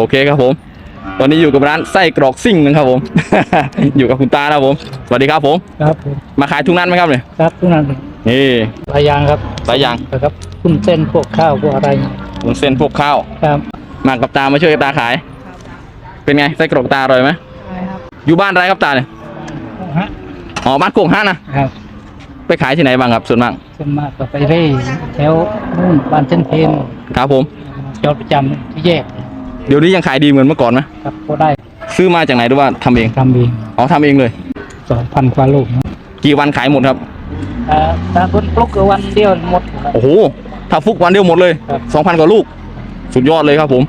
โอเคครับผมตอนนี้อยู่กับร้านไส้กรอกซิ่งนะครับผม อยู่กับคุณตานะครับผมสวัสดีครับผมครับผมมาขายทุกนั้นไหมครับเนี่ยครับทุกนั้นนี่หลายอย่างครับหลายอย่างนะครับคุณเส้นพวกข้าวพวกอะไรวุ้นเส้นพวกข้าวครับมากับตามาช่วยตาขาย เป็นไงไส้กรอกตาอร่อยไหมอยู่บ้านอะไรครับตาเนี่ยฮะอ๋อบ้านโก่งห้านะครับไปขายที่ไหนบ้างครับส่วนมากส่วนมากก็ไปเร่แถวนู่นบ้านเส้นเพนครับผมจอดประจำที่แยก เดี๋ยวนี้ยังขายดีเหมือนเมื่อก่อนไหมครับก็ได้ซื้อมาจากไหนหรือว่าทำเองทำเองอ๋อทำเองเลย สองพันกว่าลูกนะกี่วันขายหมดครับอ่าถ้าคนปลุกก็วันเดียวหมดโอ้โห ถ้าฟุกวันเดียวหมดเลย ครับ สองพันกว่าลูก สุดยอดเลยครับผม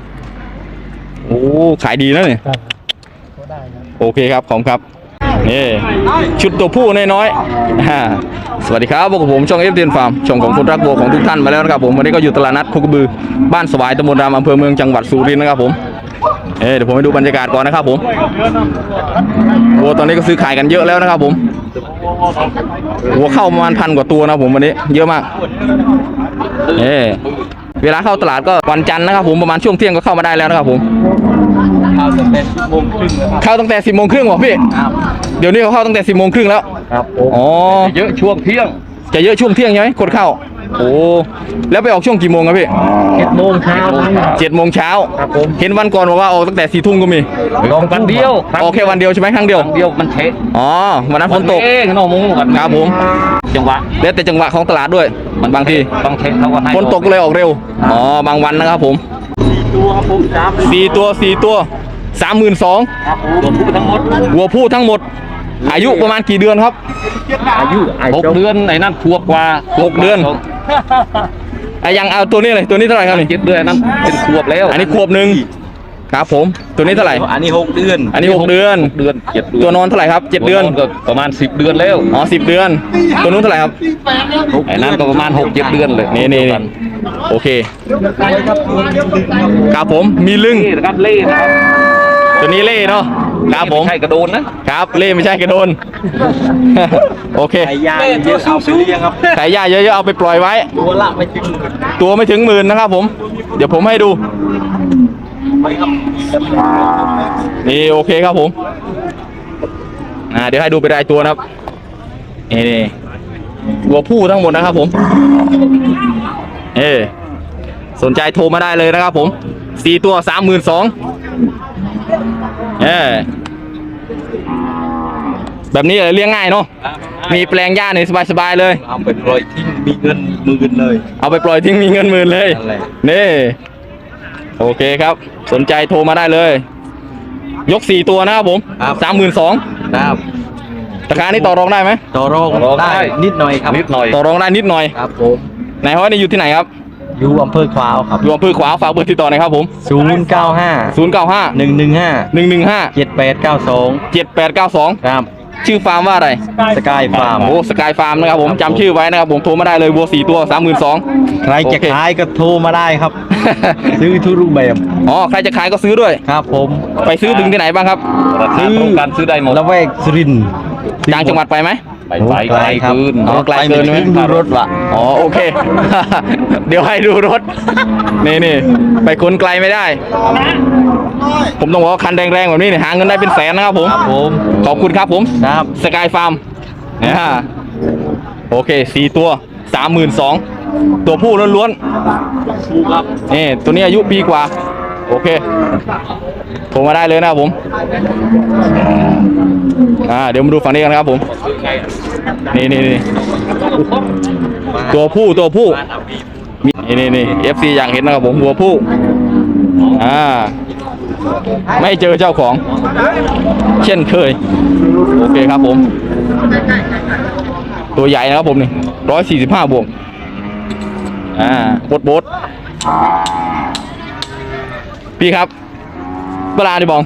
โอ้ ขายดีนะเนี่ย ครับก็ได้ครับ โอเคครับ ขอบคุณครับ นี่ชุดตัวผู้น้อยๆอ่าสวัสดีครับพวกบผมช่องเอฟเดียนฟาร์มช่องของคนรักวัวของทุกท่านมาแล้วนะครับผมวันนี้ก็อยู่ตลาดนัดโคกบือ บ้านสวายตำบลรามอำเภอเมืองจังหวัดสุรินทร์นะครับผมเอ๊ะเดี๋ยวผมให้ดูบรรยากาศก่อนนะครับผมวัวตอนนี้ก็ซื้อขายกันเยอะแล้วนะครับผมวัวเข้าประมาณพันกว่าตัวนะผมวันนี้เยอะมากเอ๊ะเวลาเข้าตลาดก็วันจันทร์นะครับผมประมาณช่วงเที่ยงก็เข้ามาได้แล้วนะครับผมข้าตั้งแต่โมงครึ่งเข้าตั้งแต่สิบโมงครึ่งเหรอพี่ครับ เดี๋ยวนี้เขาเข้าตั้งแต่สิบโมงครึ่งแล้ว ครับผมอ๋อ เยอะช่วงเที่ยงจะเยอะช่วงเที่ยงใช่ไหมคนเข้า โอ้ แล้วไปออกช่วงกี่โมงครับพี่เจ็ดโมงเช้าเจ็ดโมงเช้าครับผมเห็นวันก่อนบอกว่าออกตั้งแต่สี่ทุ่มก็มีลองวันเดียวออกแค่วันเดียวใช่ไหมครั้งเดียวเดียวมันเทะอ๋อ วันนั้นฝนตกเองน้องมูกันครับผม จังหวะแล้วแต่จังหวะของตลาดด้วย บางทีต้องเทคเขาก็ให้ฝนตกก็เลยออกเร็ว อ๋อ บางวันนะครับผมตัวครับผมครับสี่ตัวสี่ตัวสามหมื่นสองครับตัวผู้ทั้งหมดวัวผู้ทั้งหมด อายุประมาณกี่เดือนครับ อายุหกเดือนไอ้นั่นขวบกว่าหกเดือนไอ้ยังเอาตัวนี้เลยตัวนี้เท่าไหร่ครับนี่เจ็ดเดือนนั้นเป็นขวบแล้ว อันนี้ขวบหนึ่งครับผมตัวนี้เท่าไหร่ อันนี้หกเดือน อันนี้หกเดือนเดือนเจ็ดเดือนตัวนอนเท่าไหร่ครับเจ็ดเดือนก็ประมาณสิบเดือนแล้วอ๋อสิบเดือน ตัวนู้นเท่าไหร่ครับไอ้นั่นก็ประมาณหกเจ็ดเดือนเลยนี่นี่นี่โอเคครับผมมีลึงเล่นะครับเล่นะครับตัวนี้เล่เนาะ ครับผมไใช่กระโดนนะครับเล่ไม่ใช่กระโดน โอเคยาเยอะเอาไปเลี้ยงครับขายยาเยอะๆเอาไปปล่อยไว้ ตัวละไม่ถึงตัวไม่ถึงหมื่นนะครับผม เดี๋ยวผมให้ดู นี่โอเคครับผมอ่าเดี๋ยวให้ดูเป็นรายตัวนะครับนี่นี่วัวผู้ทั้งหมดนะครับผมเอสนใจโทรมาได้เลยนะครับผมสี่ตัวสามหมื่นสอง เอแบบนี้เลี้ยงง่ายเนาะมีแปลงหญ้าในสบายๆเลย เอาไปปล่อยทิ้งมีเงินหมื่นเลย เอาไปปล่อยทิ้งมีเงินหมื่นเลยนั่นแหละ นี่โอเคครับ สนใจโทรมาได้เลย ยกสี่ตัวนะครับผมสามหมื่นสองครับราคานี้ต่อรองได้ไหมต่อรองได้ นิดหน่อยครับนิดหน่อยต่อรองได้นิดหน่อยครับผมนายฮ้อยนี่อยู่ที่ไหนครับ อยู่อำเภอขวาวครับ อยู่อำเภอขวาวฝากเบอร์ติดต่อหน่อยครับผมศูนย์เก้าห้าศูนย์เก้าห้าหนึ่งหนึ่งห้าหนึ่งหนึ่งห้าเจ็ดแปดเก้าสองเจ็ดแปดเก้าสองครับ ชื่อฟาร์มว่าอะไร สกายฟาร์ม โอ้ สกายฟาร์มนะครับผมจำชื่อไว้นะครับผมโทรมาได้เลยวัวสี่ตัวสามหมื่นสองใครจะขายก็โทรมาได้ครับ ซื้อทุกรูปแบบ อ๋อ ใครจะขายก็ซื้อด้วย ครับผม ไปซื้อถึงที่ไหนบ้างครับ ซื้อการซื้อได้หมดละแวกสุรินทร์ต่างจังหวัดไปไหม ไปไกลครับอ๋อไกลเกินไหมไปดูรถว่ะอ๋อโอเค เดี๋ยวให้ดูรถ นี่นี่ไปคนไกลไม่ได้ ผมต้องบอกว่าคันแรงๆแบบนี้เนี่ยหาเงินได้เป็นแสนนะครับผมครับผมขอบคุณครับผมครับสกายฟาร์มนะฮะโอเคสี่ตัวสามหมื่นสองตัวผู้ล้วนๆนี่ตัวนี้อายุปีกว่า โอเคโทรมาได้เลยนะครับผม อ่า เดี๋ยวมาดูฝั่งนี้กันครับผม นี่นี่นี่ตัวผู้ตัวผู้ นี่นี่นี่เอฟซีอยากเห็นนะครับผมวัวผู้ อ่า ไม่เจอเจ้าของ เช่นเคย โอเคครับผม ตัวใหญ่นะครับผมนี่ร้อยสี่สิบห้าบวก อ่าบดบด พี่ครับเวลาดิบอง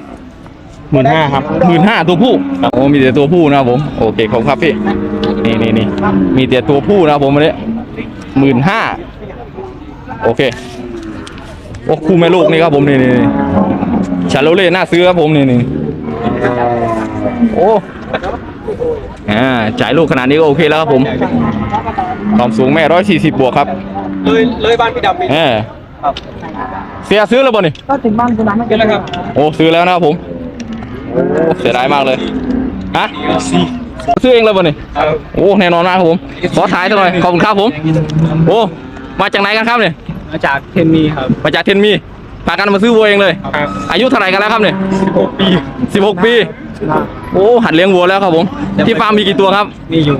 หมื่นห้าครับหมื่นห้าตัวผู้โอ้มีแต่ตัวผู้นะครับผมโอเคขอบคุณครับพี่นี่นี่นี่มีแต่ตัวผู้นะครับผมวันนี้หมื่นห้าโอเคโอ้คู่แม่ลูกนี่ครับผมนี่นี่นี่ชาโลเล่น่าซื้อครับผมนี่นี่โอ้อ่าจ่ายลูกขนาดนี้ก็โอเคแล้วครับผมความสูงแม่ร้อยสี่สิบบวกครับเลยเลยบ้านพี่ดำไปเออ เสียซื้อแล้วบ่นี่ก็ถึงบ้านคุณน้ำไม่เป็นไรครับโอ้ซื้อแล้วนะครับผมโอ้เสียดายมากเลยฮะซื้อเองเลยบ่นี่โอ้แน่นอนมากครับผมขอถ่ายหน่อยขอบคุณครับผมโอ้มาจากไหนกันครับเนี่ยมาจากเทนนีครับมาจากเทนมีพากันมาซื้อวัวเองเลยครับอายุเท่าไหร่กันแล้วครับเนี่ย16 ปีสิบหกปี โอ้ หัดเลี้ยงวัวแล้วครับผม ที่ฟาร์มมีกี่ตัวครับ มีอยู่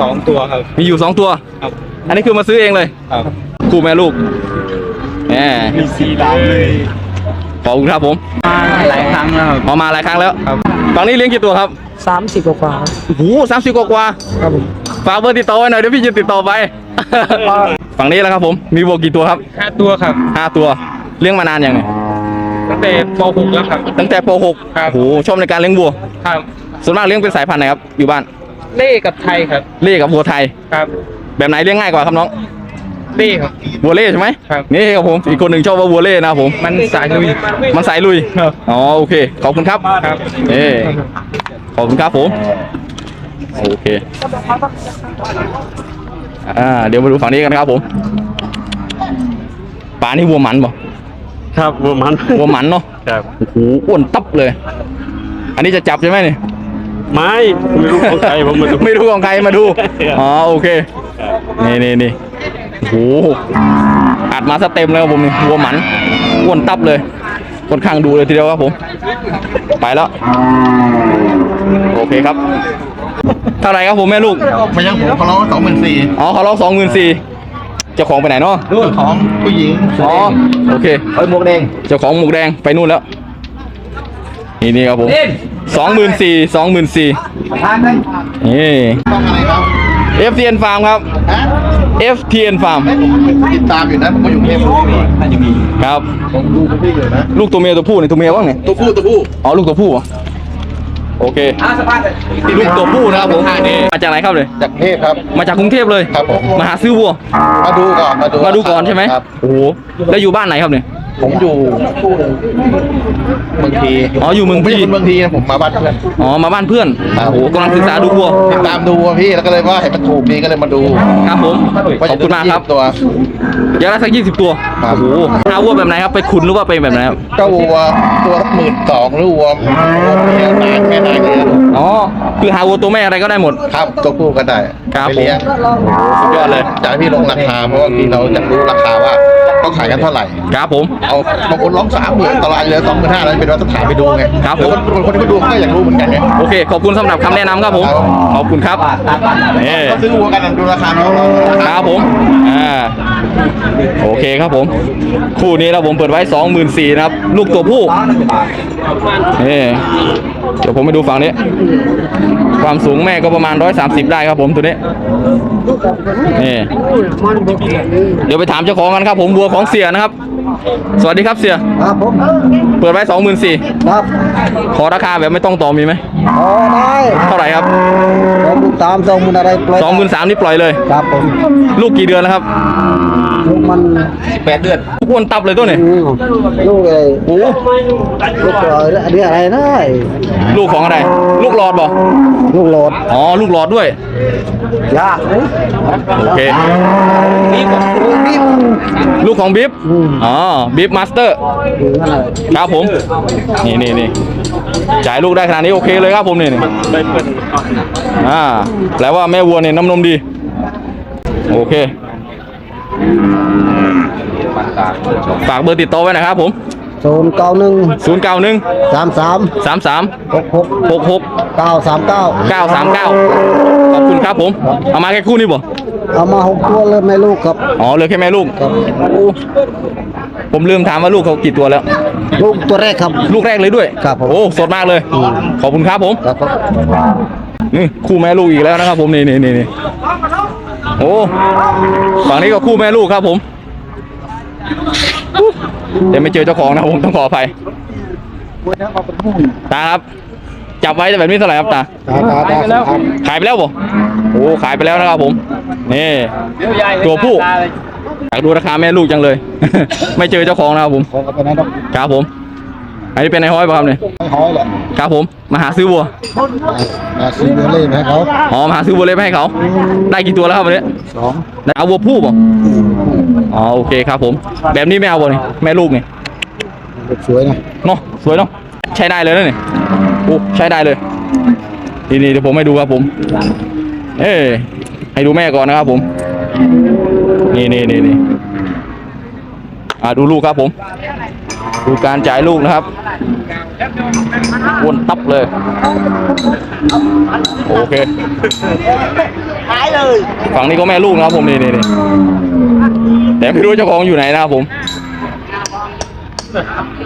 สองตัวครับ มีอยู่สองตัว ครับ อันนี้คือมาซื้อเองเลย ครับ คู่แม่ลูก แหมมีสีดำเลยขอบคุณครับผม มาหลายครั้งแล้วครับมามาหลายครั้งแล้วครับ ฝั่งนี้เลี้ยงกี่ตัวครับสามสิบกว่าๆครับโอ้โหสามสิบกว่าครับผมๆฝากเบอร์ติดต่อไว้หน่อยเดี๋ยวพี่จะติดต่อไป ฝั่งนี้แล้วครับผม มีวัวกี่ตัวครับห้าตัวครับห้าตัวเลี้ยงมานานยังเนี่ยตั้งแต่ป .6 แล้วครับ ตั้งแต่ป .6 ครับ โอ้โหชอบในการเลี้ยงวัวครับส่วนมากเลี้ยงเป็นสายพันธุ์ไหนครับ อยู่บ้าน เล่กับไทยครับ เล่กับวัวไทย ครับ แบบไหนเลี้ยงง่ายกว่าครับน้อง เล่ครับวัวเล่ใช่ไหมครับนี่ครับผมอีกคนหนึ่งชอบว่าวัวเล่นะครับผมมันสายลุย มันสายลุยครับอ๋อโอเคขอบคุณครับครับ เอ้ขอบคุณครับผมโอเคอ่าเดี๋ยวมาดูฝั่งนี้กันนะครับผมปลานี่วัวหมันบ่ครับวัวมันวัวหมันเนาะครับโอ้โหอ้วนตับเลย อันนี้จะจับใช่ไหมเนี่ยไม่ไม่รู้ของใครผมมาดูไม่รู้ของใครมาดูอ๋อโอเคนี่นี่นี่ โอ้โหอัดมาสเต็มเลยครับผมนี่วัวหมันอ้วนตับเลยค่อนข้างดูเลยทีเดียวครับผม ไปแล้ว โอเคครับ เท่าไหร่ครับผมแม่ลูกไม่ยังผมเขาร้องสองหมื่นสี่อ๋อเขาร้องสองหมื่นสี่เจ้าของไปไหนเนาะรุ่นของผู้หญิงอ๋อโอเคเอ้ยหมวกแดงเจ้าของหมูแดงไปนู่นแล้วนี่นี่ครับผมสองหมื่นสี่สองหมื่นสี่นี่ต้องอะไรครับ FTN Farm ครับฮะ FTN Farm เอ้ยผมติดตามอยู่นะผมก็อยู่เทพน่าจะมีครับ ผมดูคุณพี่อยู่นะลูกตัวเมียตัวผู้นี่ตัวเมียบ้างเนี่ยตัวผู้ตัวผู้อ๋อลูกตัวผู้เหรอโอเคลูกตัวผู้นะครับผมมาจากไหนครับเลยจากเทพครับ มาจากกรุงเทพเลยครับผมมาหาซื้อวัว มาดูก่อนมาดูมาดูก่อนใช่ไหมครับโอ้โหแล้วอยู่บ้านไหนครับเนี่ย ผมอยู่เมืองทีอ๋ออยู่เมืองไม่ทีใช่คนเมืองทีนะผมมาบ้านเพื่อน อ๋อมาบ้านเพื่อนครับ โอ้โหกำลังศึกษาดูวัวติดตามดูอะพี่แล้วก็เลยว่าเห็นมันถูกดีก็เลยมาดูครับผมขว่าอบจะคุณมากครับตัว อยากได้สักยี่สิบตัวครับ โอ้โหเอาวัวแบบไหนครับไปขุนหรือว่าไปแบบไหนครับก็วัวตัวละหมื่นสองหรือวัววัวเมียนานแม่นานเนี่ยอ๋อคือหาวัวตัวแม่อะไรก็ได้หมด ครับตัวผู้ก็ได้ครับไปเลี้ยงสุดยอดเลย จะให้พี่ลงราคาเพราะว่าพี่เราอยากรู้ราคาว่า เขาขายกันเท่าไหร่ ครับผม เอาบางคนร้องสามหมื่นตลาดเหลือสองหมื่นห้าแล้วเป็นมาตรฐานไปดูไงครับผมแล้วคนคนที่มาดูเขาก็อยากรู้เหมือนกันไงโอเค ขอบคุณสำหรับคำแนะนำครับผมครับขอบคุณครับนี่ก็ซื้อวัวกันดูราคาเขาครับผม อ่า โอเคครับผม คู่นี้นะผมเปิดไว้สองหมื่นสี่นะครับ ลูกตัวผู้นี่เดี๋ยวผมไปดูฝั่งนี้ ความสูงแม่ก็ประมาณร้อยสามสิบได้ครับผมตัวนี้นี่เดี๋ยวไปถามเจ้าของกันครับผมวัวของเสียนะครับ สวัสดีครับเสียครับผมเปิดไว้สองหมื่นสี่ครับขอราคาแบบไม่ต้องต่อมีไหมอ๋อได้เท่าไหร่ครับสองหมื่นสามสองหมื่นอะไรปล่อยสองหมื่นสามนี่ปล่อยเลยครับผมลูกกี่เดือนแล้วครับลูกมันแปดเดือนลูกอ้วนตับเลยตัวนี้อืมลูกอะไรโอ้ลูกอะไรอันนี้อะไรนะลูกของอะไร ลูกหลอดบ่ลูกโหลดอ๋อลูกหลอดด้วยยากเลยโอเคลูกของบิ๊บอ๋อบิ๊บมาสเตอร์ถึงนั่นแหละครับผม นี่นี่นี่จ่ายลูกได้ขนาดนี้โอเคเลยครับผมนี่นี่อ่าแปลว่าแม่วัวเนี่ยน้ำนมดี โอเคฝากเบอร์ติดต่อไว้นะครับผมศูนย์เก้าหนึ่ง0 9 1สามสาม3 3หกหก6 6เก้าสามเก้า9 3 9ขอบคุณครับผม เอามาแค่คู่นี้บ่ เอามาหกตัวเลยแม่ลูกครับ อ๋อเหลือแค่แม่ลูกครับโอ้ผมลืมถามว่าลูกเขากี่ตัวแล้ว ลูกตัวแรกครับ ลูกแรกเลยด้วยครับผมโอ้สดมากเลย ขอบคุณครับผมครับครับนี่คู่แม่ลูกอีกแล้วนะครับ ผมนี่นี่นี่นี่โอ้ฝั่งนี้ก็คู่แม่ลูกครับผมอู้เดี๋ยวไม่เจอเจ้าของนะครับผมต้องขออภัยตาครับ จับไว้แบบนี้เท่าไหร่ครับตาตาตาตาครับขายไปแล้วบ่โอ้ขายไปแล้วนะครับผมนี่ตัวผู้อยากดูราคาแม่ลูกจังเลย ไม่เจอเจ้าของนะครับผมของกันไปไหนดอกครับผมอันนี้เป็นในห้อยป่ะครับเนี่ยไม่ห้อยแหละครับผมมาหาซื้อวัวมาซื้อเบอร์เล่ให้เขาอ๋อมาหาซื้อวัวเล็บให้เขา ได้กี่ตัวแล้วครับวันนี้สองได้เอาวัวผู้ป่ะอ๋อโอเคครับผม แบบนี้ไม่เอาบ่นี่แม่ลูกนี่สวยนะเนาะสวยเนาะใช้ได้เลยนะนี่ โอ้ใช้ได้เลยนี่นี่เดี๋ยวผมให้ดูครับผม เอ้ยให้ดูแม่ก่อนนะครับผม นี่นี่นี่นี่อ่าดูลูกครับผม ดูการจ่ายลูกนะครับวนตับเลย โอเคฝั่งนี้ก็แม่ลูกนะครับผมนี่นี่นี่แต่ไม่รู้เจ้าของอยู่ไหนนะครับผม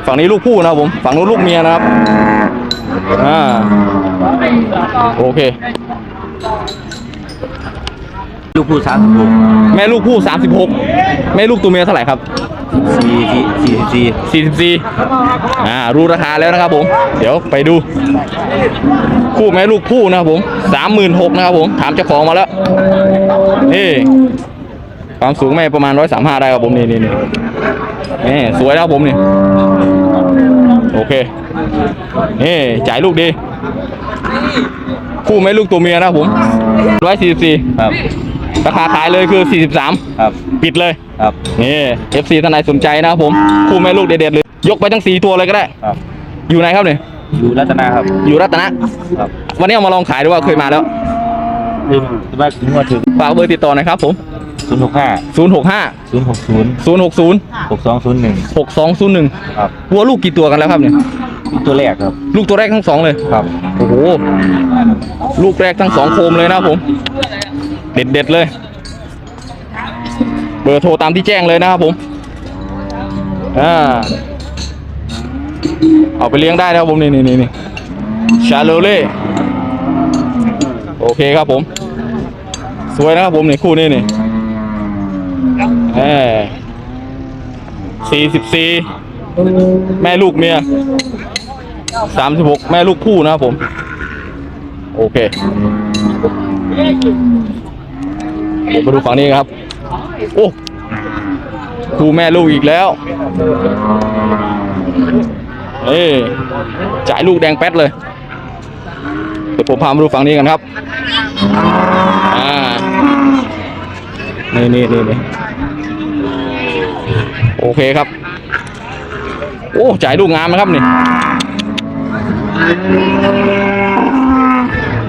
ฝั่งนี้ลูกผู้นะครับผม ฝั่งนู้นลูกเมียนะครับ อ่าโอเค ลูกผู้สามสิบหกแม่ลูกผู้สามสิบหกแม่ลูกตัวเมียเท่าไหร่ครับ สี่สี่สี่สี่สี่สิบสี่อ่ารู้ราคาแล้วนะครับผม เดี๋ยวไปดู คู่แม่ลูกผู้นะครับผมสามหมื่นหกนะครับผม ถามเจ้าของมาแล้ว นี่ ความสูงแม่ประมาณร้อยสามห้าได้ครับผม นี่นี่นี่นี่สวยนะครับผมนี่โอเค นี่จ่ายลูกดี คู่แม่ลูกตัวเมียนะครับผมร้อยสี่สิบสี่ครับ ราคาขายเลยคือสี่สิบสามครับ ปิดเลย ครับ นี่ FC ท่านไหนสนใจนะครับผม คู่แม่ลูกเด็ดๆเลย ยกไปทั้งสี่ตัวเลยก็ได้ ครับ อยู่ไหนครับเนี่ย อยู่รัตนาครับ อยู่รัตนะ ครับ วันนี้เอามาลองขายดูว่าเคยมาแล้วลืมมาถึงมาถึงฝากเบอร์ติดต่อหน่อยครับผม ศูนย์หกห้า065ศูนย์หกศูนย์060หกสองศูนย์หนึ่ง6201ครับวัวลูกกี่ตัวกันแล้วครับเนี่ยตัวแรกครับ ลูกตัวแรกทั้งสองเลยครับโอ้โหลูกแรกทั้งสองโคมเลยนะครับผม เด็ดเด็ดๆเลย เบอร์โทรตามที่แจ้งเลยนะครับผมอ่าเอาไปเลี้ยงได้นะครับผมนี่นี่นี่นี่ชาโลเล่โอเคครับผม สวยนะครับผมนี่คู่นี้นี่ แหมสี่สิบสี่แม่ลูกเมียสามสิบหกแม่ลูกคู่นะครับผม โอเคมาดูฝั่งนี้ครับ โอ้คู่แม่ลูกอีกแล้วเอ้จ่ายลูกแดงแป๊ดเลย เดี๋ยวผมพามาดูฝั่งนี้กันครับ อ่า นี่นี่นี่นี่ โอเคครับ โอ้จ่ายลูกงามนะครับนี่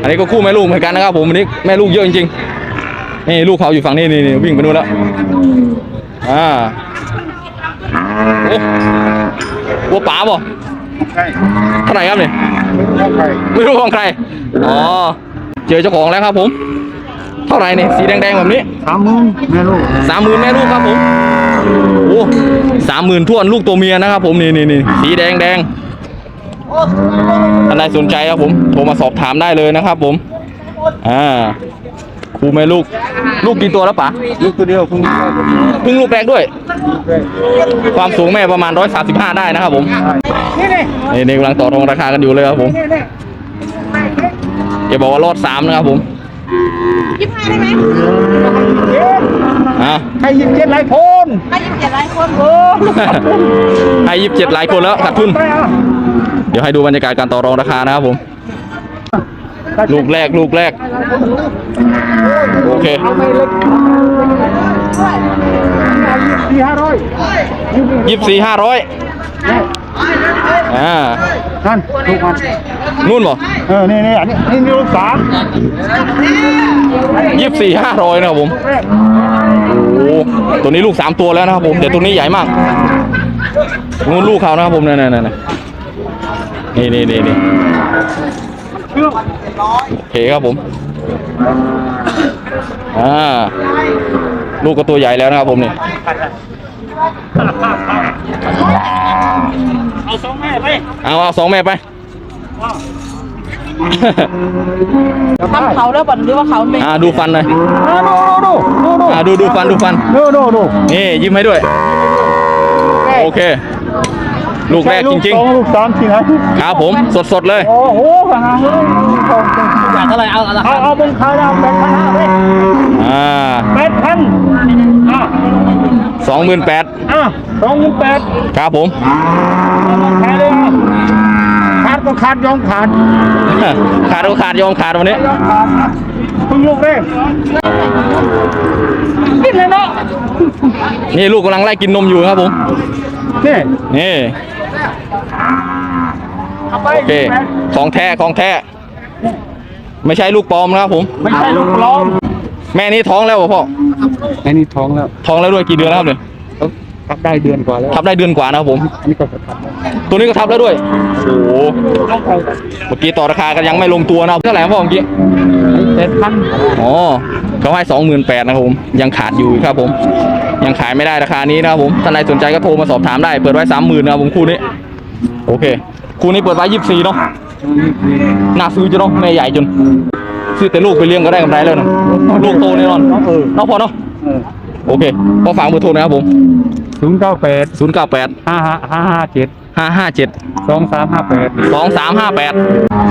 อันนี้ก็คู่แม่ลูกเหมือนกันนะครับผมอันนี้แม่ลูกเยอะจริงๆนี่ลูกเขาอยู่ฝั่งนี้นี่นี่วิ่งไปนู่นแล้ว อ่า โอ้วัวป๋าบ่ใช่เท่าไหร่ครับเนี่ยใช่ไม่รู้ของใคร อ๋อ เจอเจ้าของแล้วครับผม เท่าไหร่เนี่ยสีแดงๆแบบนี้สามหมื่นแม่ลูกสามหมื่นแม่ลูกครับผม โอ้สามหมื่นทวนลูกตัวเมียนะครับผมนี่นี่นี่สีแดงแดงท่านใดสนใจครับผมโทรมาสอบถามได้เลยนะครับผมอ่าครูแม่ลูก ลูกกี่ตัวแล้วปะลูกตัวเดียวคุณเพิ่งลูกแรกด้วย ความสูงแม่ประมาณร้อยสาสิบห้าได้นะครับผมนี่นี่กำลังต่อรองราคากันอยู่เลยครับผมอย่าบอกว่ารอดสามนะครับผม ยี่สิบห้าได้ไหมอะให้ยิบเจ็ดหลายคนถ้ายี่สิบเจ็ดหลายคนให้ยิบเจ็ดหลายคนแล้วขาดทุน เดี๋ยวให้ดูบรรยากาศการต่อรองราคานะครับผม ลูกแรกลูกแรก โอเคสี่ห้าร้อยยี่สิบสี่ห้าร้อย อ่านั่นลูกมันนู่นบ่เออนี่นี่อันนี้นี่นี่ลูกสามยี่สิบสี่ห้าร้อยนะครับผมโอ้โหตัวนี้ลูกสามตัวแล้วนะครับผมแต่ตัวนี้ใหญ่มากนู่นลูกเขานะครับผมนั่นนั่นนั่นนี่นี่นี่นี่โอเคครับผมอ่าลูกก็ตัวใหญ่แล้วนะครับผมนี่ เอาสองแม่ไป เอาเอาสองแม่ไปทำเขาแล้วบ่นหรือว่าเขาเป็นอ่าดูฟันหน่อยดูดูดูดูอ่าดูดูฟันดูฟันดูดูดูนี่ยิ้มให้ด้วย โอเค ลูกแรกจริงสองลูกสามสี่ห้าๆครับผมสดๆเลย โอ้โหขนาดนี้อยากอะไรเอาเอาเอาเป็นขายเอาแปดพันห้าเลยอ่าแปดพันอะสองหมื่นแปด อะสองหมื่นแปดครับผม ขายเลยอะขาดก็ขาดยอมขาดขาดก็ขาดยอมขาดวันนี้ ยอมขาดอะเพิ่งลูกแรกกินเลยเนาะนี่ลูกกำลังไล่กินนมอยู่ครับผม นี่นี่ เอาไปโอเคของแท้ ของแท้ ไม่ใช่ลูกปลอมนะครับผม ไม่ใช่ลูกปลอมแม่นี้ท้องแล้วเหรอพ่อ ไอ้นี่ท้องแล้ว ท้องแล้วด้วยกี่เดือนแล้วครับเนี่ย ทับได้เดือนกว่าแล้วทับได้เดือนกว่านะครับผม อันนี้ก็จะทับแล้วตัวนี้ก็ทับแล้วด้วย โอ้โห เมื่อกี้ต่อราคากันยังไม่ลงตัวนะครับเท่าไหร่ครับพ่อเมื่อกี้เจ็ดพันอ๋อเขาให้สองหมื่นแปดนะครับผม ยังขาดอยู่ครับผม ยังขายไม่ได้ราคานี้นะครับผม ท่านใดสนใจก็โทรมาสอบถามได้ เปิดไว้สามหมื่นนะครับผมคู่นี้ โอเค คู่นี้เปิดไว้ยี่สิบสี่เนาะน่าซื้อจะเนาะแม่ใหญ่จน ซื้อแต่ลูกไปเลี้ยงก็ได้กำไรแล้วนะลูกโตแน่นอนเนาะพอเนาะ โอเคพอฝากเบอร์โทรนะครับผมศูนย์เก้าแปดศูนย์เก้าแปดห้าห้าห้าห้าเจ็ดห้าห้าเจ็ดสองสามห้าแปดสองสามห้าแปด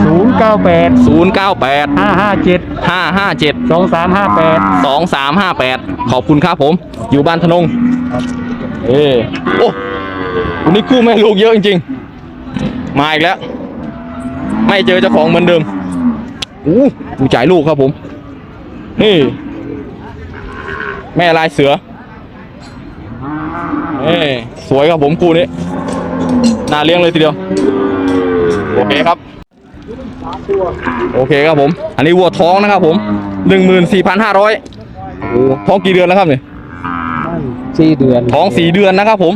ศูนย์เก้าแปดศูนย์เก้าแปดห้าห้าเจ็ดห้าห้าเจ็ดสองสามห้าแปดสองสามห้าแปดขอบคุณครับผม อยู่บ้านธนงเออโอ้วันนี้คู่แม่ลูกเยอะจริงๆ มาอีกแล้ว ไม่เจอเจ้าของเหมือนเดิมอู้ดูจ่ายลูกครับผม นี่ แม่ลายเสือเอ้สวยครับผมคู่นี้น่าเลี้ยงเลยทีเดียว โอเคครับ โอเคครับผม อันนี้วัวท้องนะครับผมหนึ่งหมื่นสี่พันห้าร้อยท้องกี่เดือนแล้วครับเนี่ยสี่เดือน ท้องสี่เดือนนะครับผม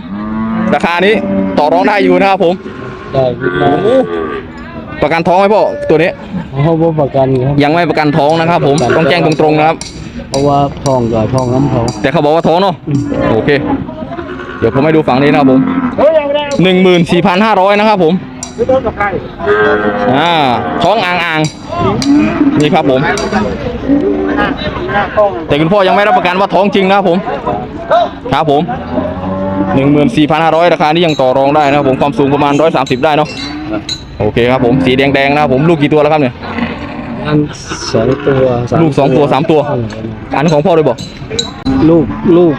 ราคานี้ต่อรองได้อยู่นะครับผม ได้โอ้โหประกันท้องไหมพ่อตัวนี้เขาบ่ประกันครับ ยังไม่ประกันท้องนะครับผม ต้องแจ้งตรงๆนะครับ เพราะว่าทองกับทองน้ำเขาแต่เขาบอกว่าท้องเนาะโอเค เดี๋ยวผมให้ดูฝั่งนี้นะครับผมหนึ่งหมื่นสี่พันห้าร้อยนะครับผมอ่าท้องอ่างอ่างๆนี่ครับผม แต่คุณพ่อยังไม่รับประกันว่าท้องจริงนะครับผมครับผมหนึ่งหมื่นสี่พันห้าร้อยราคานี้ยังต่อรองได้นะครับผมความสูงประมาณร้อยสามสิบได้เนาะโอเคครับผมสีแดงๆนะครับผมลูกกี่ตัวแล้วครับเนี่ย อันสองตัวามลูกสองตัวสามตัว อันของพ่อเลยบอกลูกลูก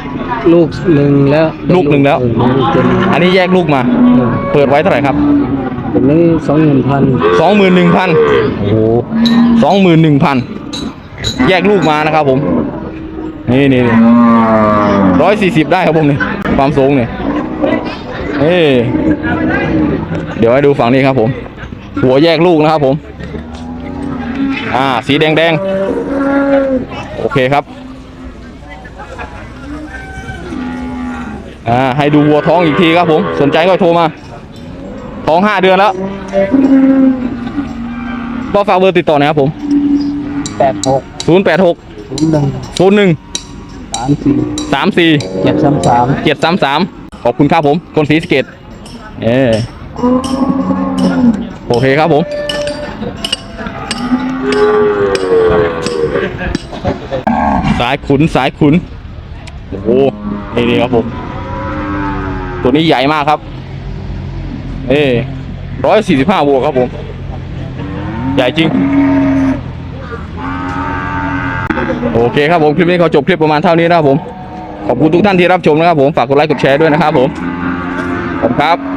ลูกหนึ่งแล้วลูกหนึ่งแล้วเออลูกเป็นอันนี้แยกลูกมาเออเปิดไว้เท่าไหร่ครับเป็นนี่สองหมื่นพันสองหมื่นหนึ่งพันโอ้โหสองหมื่นหนึ่งพันแยกลูกมานะครับผม นี่นี่ร้อยสี่สิบได้ครับผมนี่ความสูงเนี่ยเอ้เดี๋ยวให้ดูฝั่งนี้ครับผม หัวแยกลูกนะครับผม อ่า สีแดงแดงๆโอเคครับ อ่า ให้ดูวัวท้องอีกทีครับผม สนใจก็โทรมา ท้องห้าเดือนแล้ว ก็ฝากเบอร์ติดต่อหนะครับผมแปดหก0 8 6ศูนย์หนึ่ง0 1สามสี่3 4เจ็ดสามสาม7 3 3ขอบคุณครับผมคนศรีสะเกตเออโอเคครับผม สายขุนสายขุน โอ้โห นี่ครับผม ตัวนี้ใหญ่มากครับ เอ้ร้อยสี่สิบห้าบวครับผม ใหญ่จริง โอเคครับผม คลิปนี้เขาจบคลิปประมาณเท่านี้นะครับผม ขอบคุณทุกท่านที่รับชมนะครับผม ฝากกดไลค์กดแชร์ด้วยนะครับผม ขอบคุณครับ